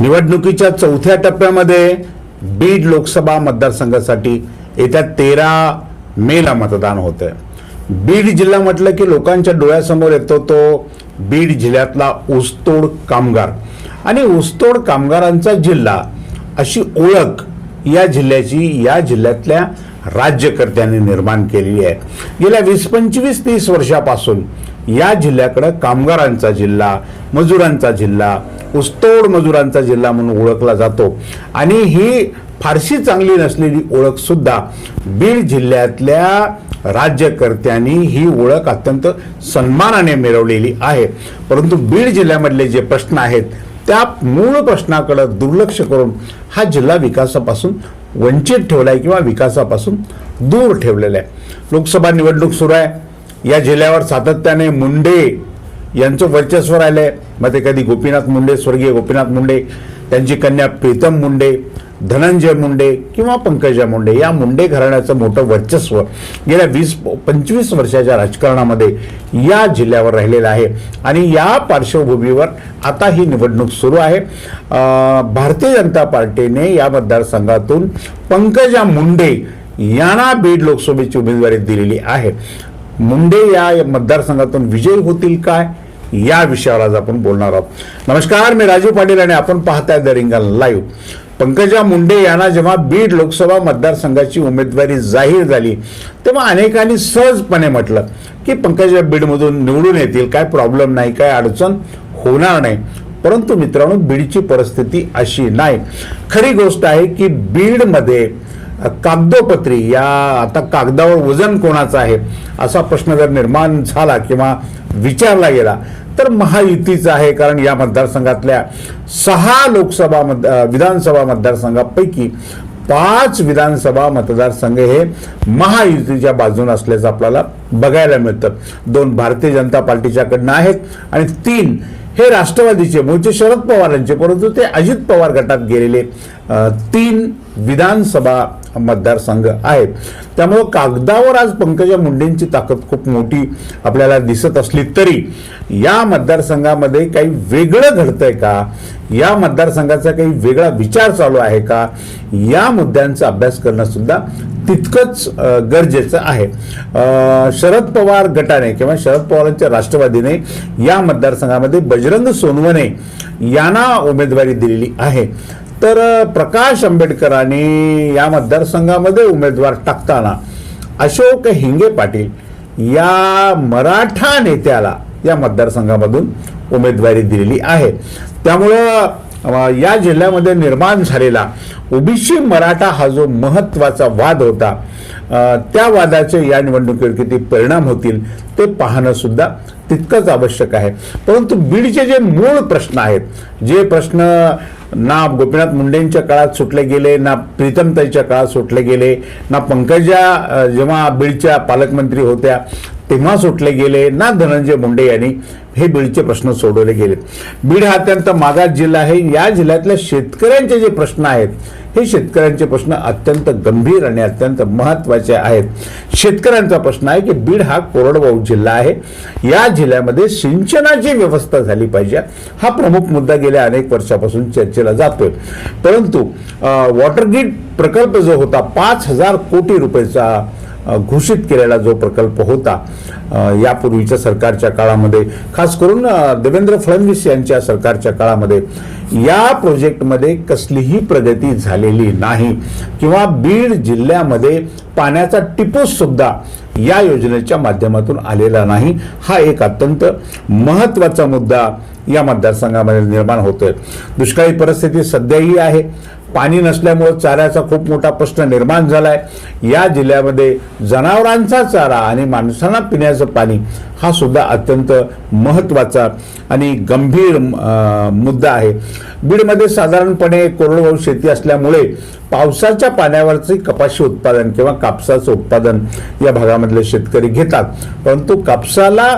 निवडणुकीच्या चौथ्या टप्प्यामध्ये बीड लोकसभा मतदारसंघासाठी येत्या तेरा मेला मतदान होत आहे बीड जिल्हा म्हटलं की लोकांच्या डोळ्यासमोर येतो तो बीड जिल्ह्यातला ऊसतोड कामगार. आणि ऊसतोड कामगारांचा जिल्हा अशी ओळख या जिल्ह्याची या जिल्ह्यातल्या राज्यकर्त्यांनी निर्माण केलेली आहे गेल्या वीस पंचवीस तीस वर्षापासून या जिल्ह्याकडं कामगारांचा जिल्हा मजुरांचा जिल्हा उस्तोड मजुरांचा जिल्हा म्हणून ओळखला जातो. आणि ही फारशी चांगली नसलेली ओळख सुद्धा बीड जिल्ह्यातल्या राज्यकर्त्यांनी ही ओळख अत्यंत सन्मानाने मिळवलेली आहे. परंतु बीड जिल्ह्यामधले जे प्रश्न आहेत त्या मूळ प्रश्नाकडे दुर्लक्ष करून हा जिल्हा विकासापासून वंचित ठेवला आहे किंवा विकासापासून दूर ठेवलेला आहे लोकसभा निवडणूक सुरू आहे. या जिल्ह्यावर सातत्याने मुंडे यांचं वर्चस्व राहिलंय. मग ते कधी गोपीनाथ मुंडे स्वर्गीय गोपीनाथ मुंडे त्यांची कन्या प्रीतम मुंडे धनंजय मुंडे किंवा पंकजा मुंडे या मुंडे घराण्याचं मोठं वर्चस्व गेल्या वीस पंचवीस वर्षाच्या राजकारणामध्ये या जिल्ह्यावर राहिलेलं आहे. आणि या पार्श्वभूमीवर आता ही निवडणूक सुरू आहे. भारतीय जनता पार्टीने या मतदारसंघातून पंकजा मुंडे यांना बीड लोकसभेची उमेदवारी दिलेली आहे. मुंडे या मतदारसंघातून विजयी होतील काय? या विषयावर आज आपण बोलणार आहोत. नमस्कार मी राजू पाटील आणि आपण पाहताय the ringle live. Pankaja Munde यांना जेव्हा बीड लोकसभा मतदारसंघाची उमेदवारी जाहीर झाली तेव्हा अनेकांनी सहजपणे म्हटलं की पंकजा बीडमधून निवडून येतील काय प्रॉब्लेम नाही काय अडचण होणार नाही. परंतु मित्रांनो बीडची परिस्थिती अशी नाही. खरी गोष्ट आहे की बीडमध्ये कागदोपत्री या आता कागदावर वजन कोणाचं आहे असा प्रश्न जर निर्माण झाला किंवा विचारला गेला तर महायुतीचं आहे कारण या मतदारसंघातल्या सहा लोकसभा मत विधानसभा मतदारसंघापैकी पाच विधानसभा मतदारसंघ हे महायुतीच्या बाजूने असल्याचं आपल्याला बघायला मिळतं. दोन भारतीय जनता पार्टीच्याकडनं आहेत आणि तीन हे राष्ट्रवादीचे मूळचे शरद पवारांचे परंतु ते अजित पवार गटात गेलेले तीन विधानसभा मतदारसंघ आहेत. त्यामुळं कागदावर आज पंकजा मुंडेंची ताकद खूप मोठी आपल्याला दिसत असली तरी या मतदारसंघामध्ये काही वेगळं घडतंय का? या मतदारसंघाचा काही वेगळा विचार चालू आहे का? या मुद्द्यांचा अभ्यास करणंसुद्धा तितकंच गरजेचं आहे. शरद पवार गटाने किंवा शरद पवारांच्या राष्ट्रवादीने या मतदारसंघामध्ये बजरंग सोनवणे यांना उमेदवारी दिलेली आहे. तर प्रकाश आंबेडकरांनी या मतदारसंघामध्ये उमेदवार टाकताना अशोक हिंगे पाटील या मराठा नेत्याला या मतदारसंघामधून उमेदवारी दिलेली आहे. त्यामुळं या जिल्ह्यामध्ये निर्माण झालेला ओबीसी मराठा हा जो महत्त्वाचा वाद होता त्या वादाचे या निवडणुकीवर किती परिणाम होतील ते पाहणं सुद्धा तितकंच आवश्यक आहे. परंतु बीडचे जे मूळ प्रश्न आहेत जे प्रश्न ना गोपीनाथ मुंडेंच्या काळात सुटले गेले ना प्रीतमताईच्या काळात सुटले गेले ना पंकजा जेव्हा बीडच्या पालकमंत्री होत्या तेव्हा सुटले गेले ना धनंजय मुंडे यांनी. हे बीडचे प्रश्न सोडवले गेले. बीड हा अत्यंत मागास जिल्हा आहे. या जिल्ह्यातल्या शेतकऱ्यांचे जे प्रश्न आहेत हे शेतकऱ्यांचे प्रश्न अत्यंत गंभीर आणि अत्यंत महत्त्वाचे आहेत. शेतकऱ्यांचा प्रश्न आहे की बीड हा कोरडवाहू जिल्हा आहे. या जिल्ह्यामध्ये सिंचनाची व्यवस्था झाली पाहिजे. हा प्रमुख मुद्दा गेल्या अनेक वर्षापासून चर्चेला जातोय. परंतु वॉटर ग्रीड प्रकल्प जो होता पाच हजार कोटी रुपयेचा घोषित केलेला जो प्रकल्प होता यापूर्वीच्या सरकारच्या काळामध्ये खास करून देवेंद्र फडणवीस यांच्या सरकारच्या काळामध्ये या प्रोजेक्टमध्ये कसलीही प्रगती झालेली नाही किंवा बीड जिल्ह्यामध्ये पाण्याचा टिपूस सुद्धा या योजनेच्या माध्यमातून आलेला नाही हा एक अत्यंत महत्त्वाचा मुद्दा या मतदारसंघामध्ये निर्माण होतोय. दुष्काळी परिस्थिती सध्याही आहे. पाणी नसल्यामुळं चाऱ्याचा खूप मोठा प्रश्न निर्माण झाला आहे या जिल्ह्यामध्ये जनावरांचा चारा आणि माणसांना पिण्याचं पाणी हा सुद्धा अत्यंत महत्त्वाचा आणि गंभीर मुद्दा आहे. बीडमध्ये साधारणपणे कोरडवाहू शेती असल्यामुळे पावसाच्या पाण्यावरचे कपाशी उत्पादन किंवा कापसाचं उत्पादन या भागामधले शेतकरी घेतात. परंतु कापसाला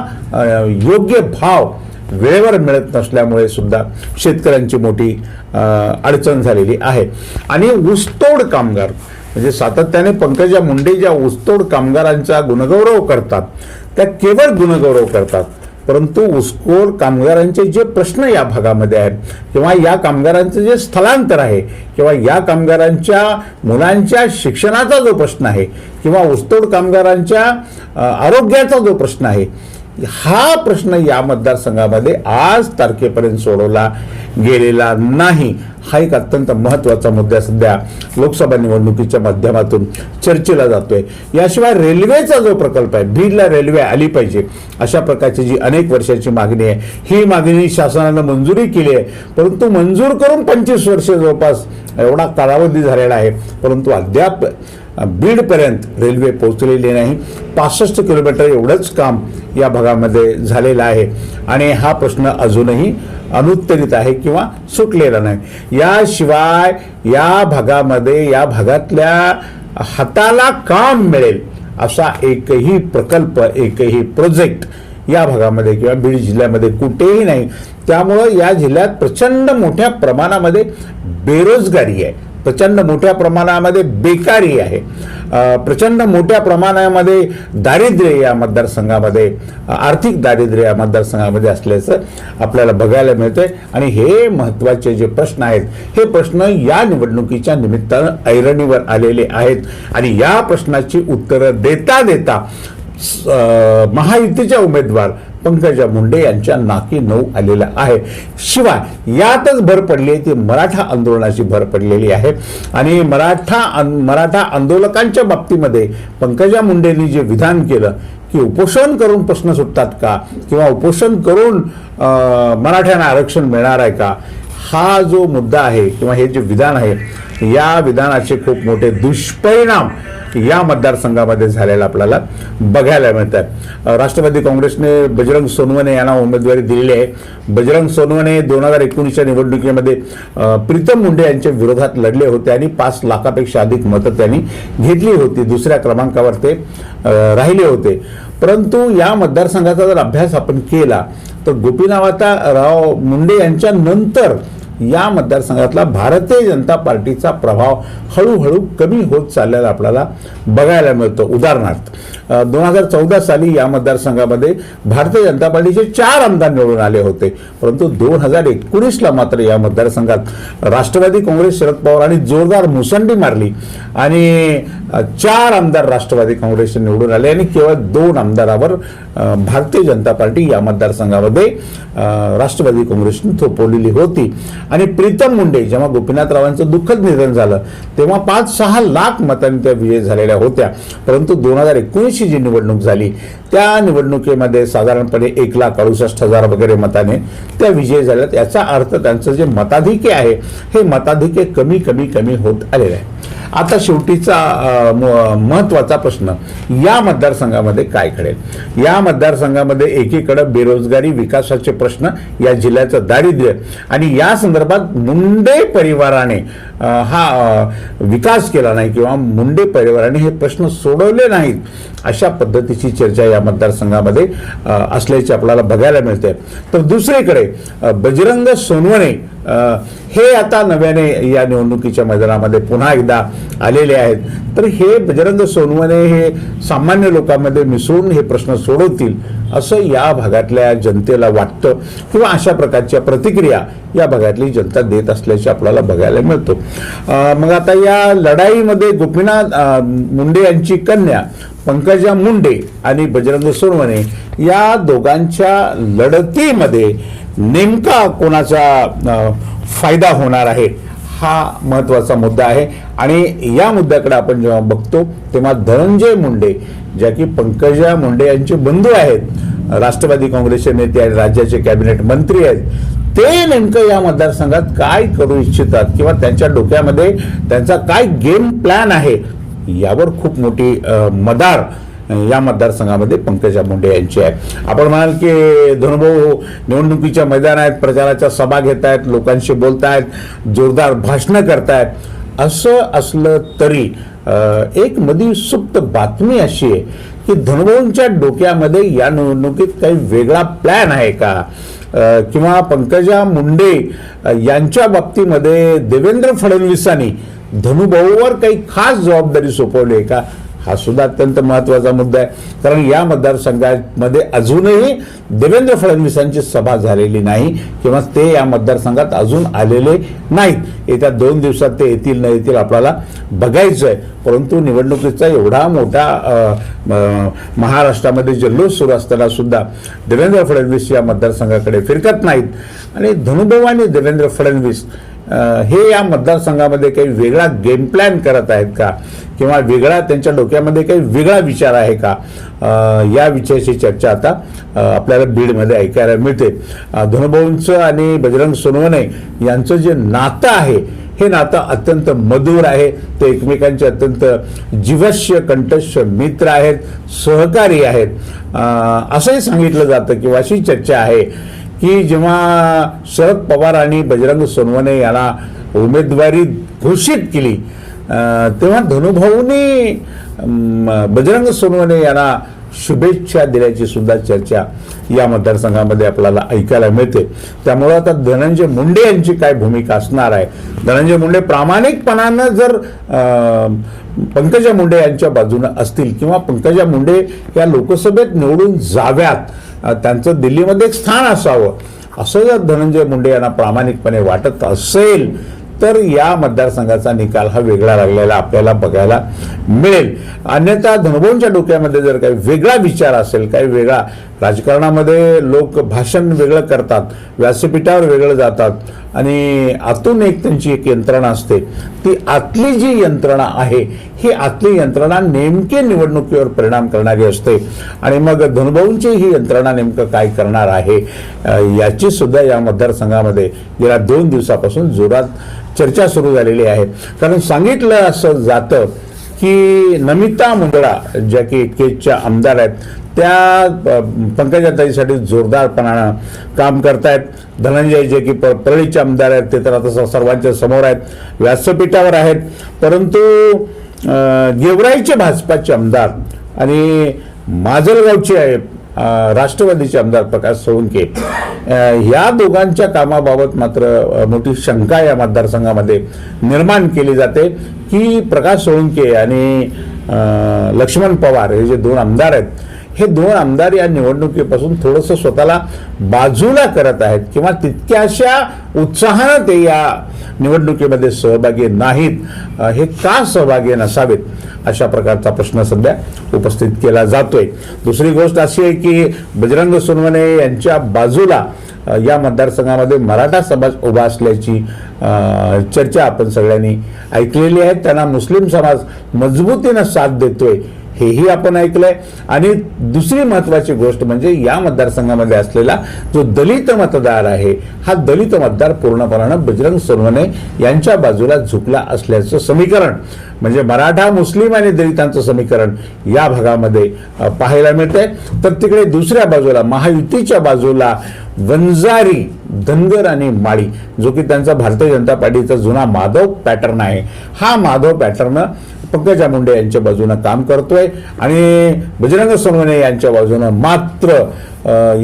योग्य भाव वेळेवर मिळत नसल्यामुळे सुद्धा शेतकऱ्यांची मोठी अडचण झालेली आहे. आणि ऊसतोड कामगार म्हणजे सातत्याने पंकजा मुंडे ज्या ऊसतोड कामगारांचा गुणगौरव करतात त्या केवळ गुणगौरव करतात परंतु ऊसतोड कामगारांचे जे प्रश्न या भागामध्ये आहेत किंवा या कामगारांचं जे स्थलांतर आहे किंवा या कामगारांच्या मुलांच्या शिक्षणाचा जो प्रश्न आहे किंवा ऊसतोड कामगारांच्या आरोग्याचा जो प्रश्न आहे हा प्रश्न या मतदारसंघामध्ये आज तारखेपर्यंत सोडवला गेलेला नाही. हा एक अत्यंत महत्त्वाचा मुद्दा सध्या लोकसभा निवडणुकीच्या माध्यमातून चर्चेला जातोय. याशिवाय रेल्वेचा जो प्रकल्प आहे बीडला रेल्वे आली पाहिजे अशा प्रकारची जी अनेक वर्षाची मागणी आहे ही मागणी शासनानं मंजुरी केली आहे. परंतु मंजूर करून पंचवीस वर्ष जवळपास एवढा कालावधी झालेला आहे. परंतु अद्याप बीडपर्यंत रेल्वे पोहोचलेली नाही. पासष्ट किलोमीटर एवढंच काम या भागामध्ये झालेलं आहे. आणि हा प्रश्न अजूनही अनुत्तरित आहे किंवा सुटलेला नाही. याशिवाय या भागामध्ये या भागातल्या हाताला काम मिळेल असा एकही प्रकल्प एकही प्रोजेक्ट या भागामध्ये किंवा बीड जिल्ह्यामध्ये कुठेही नाही. त्यामुळं या जिल्ह्यात प्रचंड मोठ्या प्रमाणामध्ये बेरोजगारी आहे. प्रचंड मोठ्या प्रमाणामध्ये बेकारी आहे. प्रचंड मोठ्या प्रमाणामध्ये दारिद्र्य या मतदारसंघामध्ये आर्थिक दारिद्र्य या मतदारसंघामध्ये असल्याचं आपल्याला बघायला मिळतंय. आणि हे महत्त्वाचे जे प्रश्न आहेत हे प्रश्न या निवडणुकीच्या निमित्तानं ऐरणीवर आलेले आहेत. आणि या प्रश्नाची उत्तरं देता देता स- महायुतीच्या उमेदवार पंकजा मुंडे यांच्या नाकी नऊ आलेला आहे. शिवाय यातच भर पडली आहे ती मराठा आंदोलनाची भर पडलेली आहे. आणि मराठा मराठा आंदोलकांच्या बाबतीमध्ये पंकजा मुंडेंनी जे विधान केलं की उपोषण करून प्रश्न सुटतात का? किंवा उपोषण करून मराठ्यांना आरक्षण मिळणार आहे का? हा जो मुद्दा आहे किंवा हे जे विधान आहे या विधानाचे खूप मोठे दुष्परिणाम या मतदारसंघामध्ये झालेला आपल्याला बघायला मिळतात. राष्ट्रवादी काँग्रेसने बजरंग सोनवणे यांना उमेदवारी दिलेली आहे. बजरंग सोनवणे दोन हजार एकोणीसच्या निवडणुकीमध्ये प्रीतम मुंडे यांच्या विरोधात लढले होते आणि पाच लाखापेक्षा अधिक मतं त्यांनी घेतली होती. दुसऱ्या क्रमांकावर ते राहिले होते. परंतु या मतदारसंघाचा जर अभ्यास आपण केला तर गोपीनाथ राव मुंडे यांच्या नंतर या मतदारसंघातला भारतीय जनता पार्टीचा प्रभाव हळूहळू कमी होत चाललेला आपल्याला बघायला मिळतो. उदाहरणार्थ दोन हजार चौदा साली या मतदारसंघामध्ये भारतीय जनता पार्टीचे चार आमदार निवडून आले होते. परंतु दोन हजार एकोणीसला मात्र या मतदारसंघात राष्ट्रवादी काँग्रेस शरद पवारांनी जोरदार मुसंडी मारली आणि चार आमदार राष्ट्रवादी काँग्रेसचे निवडून आले आणि केवळ दोन आमदारावर भारतीय जनता पार्टी या मतदारसंघामध्ये राष्ट्रवादी काँग्रेसने थोपवलेली होती. आणि प्रीतम मुंडे जेव्हा गोपीनाथरावांचं दुःखद निधन झालं तेव्हा पाच सहा लाख मतांनी त्या विजय झालेल्या होत्या. परंतु दोन हजार एकोणीसची जी निवडणूक झाली त्या निवडणुकीमध्ये साधारणपणे एक लाख अडुसष्ट हजार वगैरे मताने त्या विजय झाल्यात याचा अर्थ त्यांचं जे मताधिक्य आहे हे मताधिक्य कमी कमी कमी होत आलेलं आहे. आता शेवटीचा महत्त्वाचा महत्त्वाचा प्रश्न या मतदारसंघामध्ये काय घडेल? या मतदारसंघामध्ये एकीकडं बेरोजगारी विकासाचे प्रश्न या जिल्ह्याचं दारिद्र्य आणि या संदर्भात मुंडे परिवाराने हा विकास केला नाही किंवा मुंडे परिवाराने हे प्रश्न सोडवले नाहीत. अशा पद्धतीची चर्चा या मतदारसंघामध्ये असल्याची आपल्याला बघायला मिळते. तर दुसरीकडे बजरंग सोनवणे हे आता नव्याने या निवडणुकीच्या मैदानामध्ये पुन्हा एकदा आलेले आहेत. तर हे बजरंग सोनवणे हे सामान्य लोकांमध्ये मिसळून हे प्रश्न सोडवतील असं या भागातल्या जनतेला वाटतं किंवा अशा प्रकारच्या प्रतिक्रिया या भागातली जनता देत असल्याचे आपल्याला बघायला मिळतो. मग आता या लढाईमध्ये गोपीनाथ मुंडे यांची कन्या पंकजा मुंडे आणि बजरंग सोनवणे या दोघांच्या लढतीमध्ये नेमका कोणाचा फायदा होणार आहे हा महत्त्वाचा मुद्दा आहे. आणि या मुद्द्याकडे आपण जेव्हा बघतो तेव्हा धनंजय मुंडे ज्या की पंकजा मुंडे यांचे बंधू आहेत राष्ट्रवादी काँग्रेसचे नेते आणि राज्याचे कॅबिनेट मंत्री आहेत ते नेमकं या मतदारसंघात काय करू इच्छितात? किंवा त्यांच्या डोक्यामध्ये त्यांचा काय गेम प्लॅन आहे? यावर खूप मोठी मदार या मतदारसंघामध्ये पंकजा मुंडे यांची आहे. आपण म्हणाल की धनुभाऊ निवडणुकीच्या मैदानात प्रचाराच्या सभा घेत आहेत लोकांशी बोलतायत जोरदार भाषणं करतायत. असं असलं तरी एक मधी सुप्त बातमी अशी आहे की धनुभाऊंच्या डोक्यामध्ये या निवडणुकीत काही वेगळा प्लॅन आहे का? किंवा पंकजा मुंडे यांच्या बाबतीमध्ये देवेंद्र फडणवीसांनी धनुभाऊवर काही खास जबाबदारी सोपवली आहे का? हा सुद्धा अत्यंत महत्त्वाचा मुद्दा आहे. कारण या मतदारसंघामध्ये अजूनही देवेंद्र फडणवीसांची सभा झालेली नाही किंवा ते या मतदारसंघात अजून आलेले नाहीत. येत्या दोन दिवसात ते येतील न येतील आपल्याला बघायचं आहे परंतु निवडणुकीचा एवढा मोठा महाराष्ट्रामध्ये जल्लोष सुरू असताना सुद्धा देवेंद्र फडणवीस या मतदारसंघाकडे फिरकत नाहीत. आणि धनुभाऊ आणि देवेंद्र फडणवीस हे या मतदारसंघामध्ये काही वेगळा गेम प्लॅन करत आहेत का? किंवा वेगळा त्यांच्या डोक्यामध्ये काही वेगळा विचार आहे का? या विषयाची चर्चा आता आपल्याला बीडमध्ये ऐकायला मिळते. धनुभाऊंचं आणि बजरंग सोनवणे यांचं जे नातं आहे हे नातं अत्यंत मधुर आहे. ते एकमेकांचे अत्यंत जीवश्य कंठस्थ मित्र आहेत सहकारी आहेत. असंही सांगितलं जातं किंवा अशी चर्चा आहे. की जेव्हा शरद पवार आणि बजरंग सोनवणे यांना उमेदवारी घोषित केली तेव्हा धनुभाऊंनी बजरंग सोनवणे यांना शुभेच्छा दिल्याची सुद्धा चर्चा या मतदारसंघामध्ये आपल्याला ऐकायला मिळते. त्यामुळं आता धनंजय मुंडे यांची काय भूमिका असणार आहे? धनंजय मुंडे प्रामाणिकपणानं जर पंकजा मुंडे यांच्या बाजूनं असतील किंवा पंकजा मुंडे या लोकसभेत निवडून जाव्यात त्यांचं दिल्लीमध्ये एक स्थान असावं. असं जर धनंजय मुंडे यांना प्रामाणिकपणे वाटत असेल तर या मतदारसंघाचा निकाल हा वेगळा लागलेला आपल्याला बघायला मिळेल. अन्यथा धनबोंच्या डोक्यामध्ये जर काही वेगळा विचार असेल काही वेगळा राजकारणामध्ये लोक भाषण वेगळं करतात व्यासपीठावर वेगळं जातात आणि आतून एक त्यांची एक यंत्रणा असते. ती आतली जी यंत्रणा आहे ही आतली यंत्रणा नेमके निवडणुकीवर परिणाम करणारी असते. आणि मग धनुभाऊंची ही यंत्रणा नेमकं काय करणार आहे याची सुद्धा या मतदारसंघामध्ये गेल्या दोन दिवसापासून जोरात चर्चा सुरू झालेली आहे. कारण सांगितलं असं जातं की नमिता मुंदडा ज्या की केजच्या आमदार आहेत त्या पंकजाताईसाठी जोरदारपणानं काम करतायत. धनंजय जे की प- परळीचे आमदार आहेत ते तर आता सर्वांच्या समोर आहेत. व्यासपीठावर आहेत. परंतु गेवराईचे भाजपाचे आमदार आणि माजलगावचे आहे राष्ट्रवादीचे आमदार प्रकाश सोळंके या दोघांच्या कामाबाबत मात्र मोठी शंका या मतदारसंघामध्ये निर्माण केली जाते की प्रकाश सोळंके आणि लक्ष्मण पवार हे जे दोन आमदार आहेत हे दोन आमदार या निवडणुकीपासून थोडंसं स्वतःला बाजूला करत आहेत किंवा तितक्याशा उत्साहानं ते या निवडणुकीमध्ये सहभागी नाहीत हे का सहभागी नसावेत अशा प्रकारचा प्रश्न सध्या उपस्थित केला जातोय. दुसरी गोष्ट अशी आहे की बजरंग सोनवणे यांच्या बाजूला या मतदारसंघामध्ये मराठा समाज उभा असल्याची चर्चा आपण सगळ्यांनी ऐकलेली आहे. त्यांना मुस्लिम समाज मजबूतीनं साथ देतोय हेही आपण ऐकलंय. आणि दुसरी महत्वाची गोष्ट म्हणजे या मतदारसंघामध्ये असलेला जो दलित मतदार आहे हा दलित मतदार पूर्णपणानं बजरंग सोनवणे यांच्या बाजूला झुकला असल्याचं समीकरण. म्हणजे मराठा मुस्लिम आणि दलितांचं समीकरण या भागामध्ये पाहायला मिळतंय. तर तिकडे दुसऱ्या बाजूला महायुतीच्या बाजूला वंजारी धनगर आणि माळी जो की त्यांचा भारतीय जनता पार्टीचा जुना माधव पॅटर्न आहे. हा माधव पॅटर्न पंकजा मुंडे यांच्या बाजूनं काम करतोय. आणि बजरंग सोनवणे यांच्या बाजूनं मात्र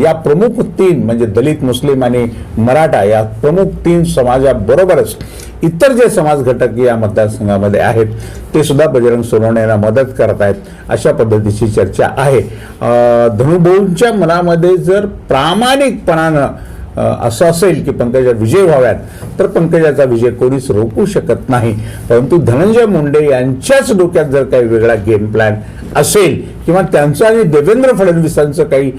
या प्रमुख तीन म्हणजे दलित मुस्लिम आणि मराठा या प्रमुख तीन समाजाबरोबरच इतर जे समाज घटक या मतदारसंघामध्ये आहेत ते सुद्धा बजरंग सोनवणे यांना मदत करत आहेत अशा पद्धतीची चर्चा आहे. अ, धनुभाऊंच्या मनामध्ये जर प्रामाणिकपणानं असं असेल की पंकजा विजय व्हाव्यात तर पंकजाचा विजय कोणीच रोखू शकत नाही. परंतु धनंजय मुंडे यांच्याच डोक्यात जर काही वेगळा गेम प्लॅन असेल किंवा त्यांचं आणि देवेंद्र फडणवीसांचं काही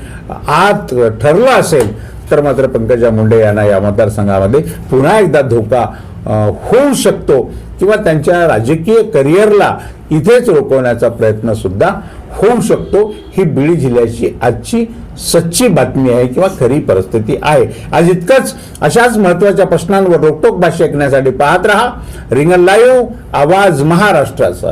आत ठरलं असेल तर मात्र पंकजा मुंडे यांना या मतदारसंघामध्ये पुन्हा एकदा धोका होऊ शकतो. किंवा त्यांच्या राजकीय करिअरला इथेच रोखवण्याचा प्रयत्न सुद्धा होऊ शकतो ही बीड जिल्ह्याची आजची सच्ची बातमी आहे किंवा खरी परिस्थिती आहे. आज इतकंच. अशाच महत्त्वाच्या प्रश्नांवर रोकटोक भाष्य ऐकण्यासाठी पाहत रहा. रिंगण लाईव्ह आवाज महाराष्ट्राचा.